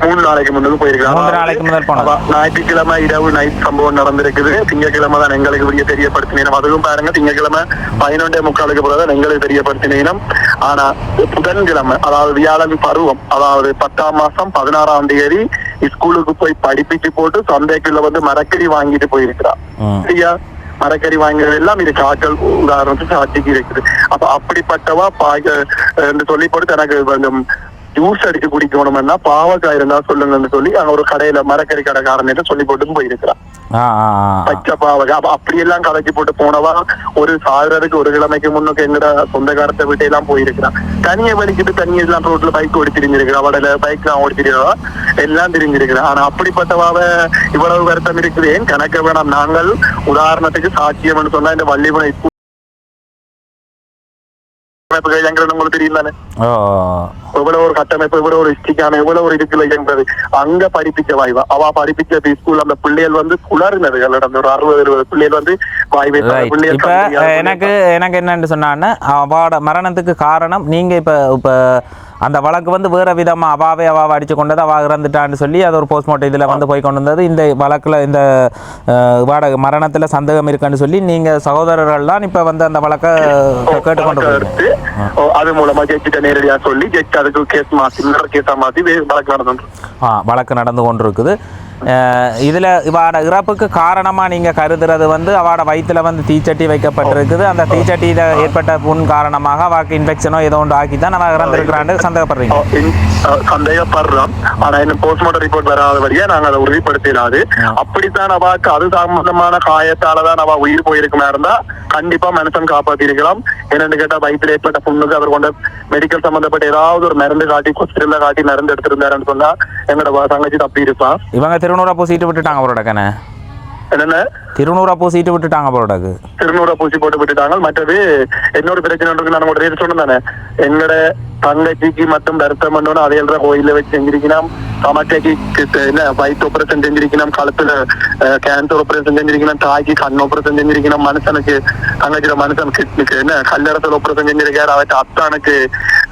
B: மூணு நாளைக்கு முன்னுக்கு போயிருக்கிறா
A: மூன்று நாளைக்கு முதல் போனது.
B: அவ ஞாயிற்றுக்கிழமை இரவு நைட் சம்பவம் நடந்திருக்குது. திங்கக்கிழமை தான் எங்களுக்கு பெரிய தெரியப்படுத்தினோம் அதுவும் பாருங்க திங்கக்கிழமை பதினொன்றே முக்காலுக்கு பிறகு எங்களுக்கு தெரியப்படுத்தினோம் ஆனா புதன்கிழமை அதாவது வியாழன் பருவம் அதாவது பத்தாம் மாசம் பதினாறாம் தேதி ஸ்கூலுக்கு போய் படிப்பிச்சு போட்டு சந்தைக்குள்ள வந்து மரக்கறி வாங்கிட்டு போயிருக்கிறான்
A: ம்.
B: சரியா? மரக்கறி வாங்குறது எல்லாம் இது காக்கள் உதாரணத்துக்கு சாட்சிக்கு இருக்குது. அப்ப அப்படிப்பட்டவா பாக சொல்லி போட்டு தனக்கு ஜூஸ் அடிச்சு குடிக்கணும்னா பாவக்காய் இருந்தா சொல்லுங்கன்னு சொல்லி அங்க ஒரு கடையில மரக்கறி கடைக்காரன்கிட்ட சொல்லி போட்டு போயிருக்கிறான். பச்சை பாவக்காய். அப்ப அப்படியெல்லாம் கதைச்சு போட்டு போனவா ஒரு சாகுறதுக்கு ஒரு கிழமைக்கு முன்னுக்கு எங்கட சொந்தக்காரத்தை விட்டு எல்லாம் போயிருக்கிறான். தனியை வலிக்கிட்டு தனியை எல்லாம் ரோட்ல பைக் ஓடி திரிஞ்சிருக்கிறா. அவடல பைக் எல்லாம் ஓடி திரியா எல்லாம் திரிஞ்சிருக்கிறான் ஆனா அப்படிப்பட்டவாவ இவ்வளவு வருத்தம் இருக்குது. ஏன் கணக்க வேணாம். நாங்கள் உதாரணத்துக்கு சாட்சியம்னு சொன்னா இந்த வள்ளிமலை எங்களுக்கு உங்களுக்கு தெரியும் தானே எவ்வளவு ஒரு கட்டமைப்பு எவ்வளவு ஒரு ஹிஸ்டிக்கான எவ்வளவு ஒரு இருக்குல்ல என்பது அங்க படிப்பிச்ச வாய்வா அவ படிப்பிச்ச ஸ்கூல் அந்த பிள்ளைகள் வந்து குளறினதுகள் நடந்த ஒரு அறுபது எழுபது பிள்ளைகள் வந்து வாய் வைத்த
A: ரைட்
B: பிள்ளைகள்
A: எனக்கு எனக்கு என்னன்னு சொன்னான்னா அவளோட மரணத்துக்கு காரணம் நீங்கள் இப்போ இப்போ அந்த வழக்கு வந்து வேறு விதமாக அவாவே அவாவை அடிச்சு கொண்டது அவா இறந்துட்டான்னு சொல்லி அது ஒரு போஸ்ட்மார்ட்டம் இதில் வந்து போய் கொண்டு வந்தது. இந்த வழக்கில் இந்த வாடகை மரணத்தில் சந்தேகம் இருக்குன்னு சொல்லி நீங்கள் சகோதரர்கள் தான் இப்போ வந்து அந்த வழக்கை கேட்டுக்கொண்டு
B: அது மூலமா ஜட்ஜிட்ட நேரடியா சொல்லி ஜட்ஜ் அதுக்கு கேஸ் மாத்தி இன்னொரு கேஸா மாத்தி வே- வழக்கு நடந்து
A: ஆ வழக்கு நடந்து கொண்டிருக்குது. இதில் இவாட இறப்புக்கு காரணமாக நீங்கள் கருதுறது வந்து அவாட வயித்துல வந்து தீச்சட்டி வைக்கப்பட்டிருக்குது. அந்த தீச்சட்டியில் ஏற்பட்ட புண் காரணமாக அவாக்கு இன்ஃபெக்ஷனோ ஏதோ ஒன்று ஆக்கி தான் அவ இறந்துருக்கிறான்னு சந்தேகப்படுறீங்க.
B: சந்தேகப்படுறோம். ஆனா இன்னும் போஸ்ட்மார்ட்டம் ரிப்போர்ட் வராத வரையா நாங்க அதை உறுதிப்படுத்திடாது அப்படித்தான் அவாக்கு அது சம்பந்தமான காயத்தாலதான் அவ உயிர் போயிருக்குமா இருந்தா கண்டிப்பா மனுஷன் காப்பாத்தி இருக்கலாம் என்னன்னு கேட்டா வயிற்றுல ஏற்பட்ட புண்ணுக்கு அவர் கொண்ட மெடிக்கல் சம்பந்தப்பட்ட ஏதாவது ஒரு மருந்து காட்டி ஹாஸ்பிட்டல்ல காட்டி மருந்து எடுத்திருந்தாருன்னு சொன்னா எங்களோட தங்கச்சி தப்பி இருப்பான்
A: இவங்க திருநூறா சீட்டு விட்டுட்டாங்க அவரோட கண்ணே.
B: என்னென்ன?
A: திருநூறா சீட்டு விட்டுட்டாங்க அவரோடக்கு
B: திருநூற பூசி போட்டு விட்டுட்டாங்க. மற்றது இன்னொரு பிரச்சனை நான் ரேட் சொன்னேன் தானே. எங்கட தங்கச்சிக்கு மட்டும் வருத்தம் பண்ணணும் அதே எழுற கோயில வச்சு செஞ்சிருக்கணும். சமக்கைக்கு என்ன வயிற்று ஆபரேஷன் செஞ்சிருக்கணும் கழுத்துல கேன்சர் ஆபரேஷன் செஞ்சிருக்கணும் தாய்க்கு கண் ஆபரேஷன் செஞ்சிருக்கணும் மனுஷனுக்கு தங்கச்சியோட மனுஷன் கிட்னிக்கு என்ன கல்லறத்தில் ஆபரேஷன் செஞ்சிருக்காரு அவற்றை அத்தானுக்கு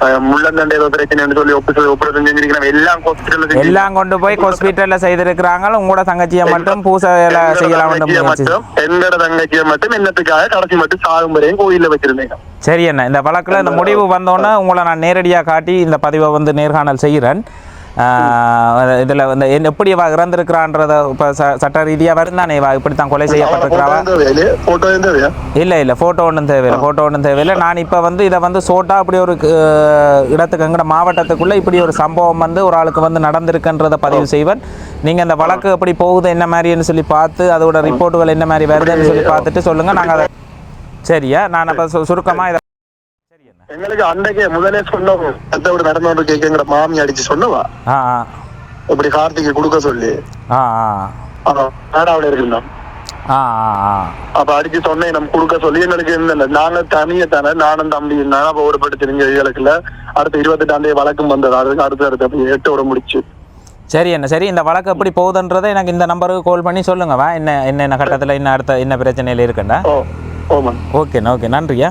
B: அஹ், முள்ளந்தண்டை ஏதோ பிரச்சனைன்னு சொல்லி ஆபரேஷன் செஞ்சிருக்கணும். எல்லாம் ஹாஸ்பிட்டல்ல
A: எல்லாம் கொண்டு போய் ஹாஸ்பிட்டலில் செய்திருக்கிறாங்க. உங்களோட தங்கச்சியை மட்டும் பூசை செய்யலாம்
B: மட்டும் என்னோட தங்கச்சியை மட்டும் என்னத்துக்காக கடைசி மட்டும் சாகும் வரையும் கோயில்ல வச்சிருந்தேன்.
A: சரி என்ன இந்த வழக்கில் இந்த முடிவு வந்தோன்னே உங்களை நான் நேரடியாக காட்டி இந்த பதிவை வந்து நேர்காணல் செய்கிறேன். இதில் வந்து எப்படி அவ இறந்திருக்கிறான்றத இப்போ சட்ட ரீதியாக வரும் தானே இவ? இப்படி தான் கொலை செய்யப்பட்டிருக்கிறாவா இல்லை இல்லை ஃபோட்டோ ஒன்றும் தேவையில்லை ஃபோட்டோ ஒன்றும் தேவையில்லை. நான் இப்போ வந்து இதை வந்து சோட்டா அப்படி ஒரு இடத்துக்கு எங்கட மாவட்டத்துக்குள்ளே இப்படி ஒரு சம்பவம் வந்து ஒரு ஆளுக்கு வந்து நடந்திருக்குன்றதை பதிவு செய்வேன். நீங்கள் அந்த வழக்கு எப்படி போகுது என்ன மாதிரின்னு சொல்லி பார்த்து அதோட ரிப்போர்ட்டுகள் என்ன மாதிரி வருதுன்னு சொல்லி பார்த்துட்டு சொல்லுங்கள் நாங்கள் அதை சரியா? நான் அப்போ சுருக்கமாக இதை
B: எங்களுக்கு அன்றைக்கு முதலே சொன்னோம் அதோட நடந்து வந்து கேட்க எங்கட மாமி அடிச்சு சொன்னவா? இப்படி கார்த்திகை கொடுக்க சொல்லி.
A: ஆ ஆ.
B: அப்ப அடிச்சு சொன்னேன் நம்ம கொடுக்க சொல்லி. எங்களுக்கு என்ன நாங்க தனியே தானே நானும் தம்பி இருந்தாலும் அப்ப ஓடுபட்டு தெரிஞ்ச இயலுக்குல அடுத்த இருபத்தெட்டாம் தேதி வழக்கம் வந்தது. அதுக்கு அடுத்து அடுத்து எட்டோட முடிச்சு.
A: சரி என்ன சரி இந்த வழக்கு எப்படி போகுதுன்றதை எனக்கு இந்த நம்பருக்கு கால் பண்ணி சொல்லுங்க. வா என்ன என்னென்ன கட்டத்தில் என்ன அடுத்த என்ன பிரச்சனையில் இருக்குண்டா ஓகேண்ணா ஓகே. நன்றியா?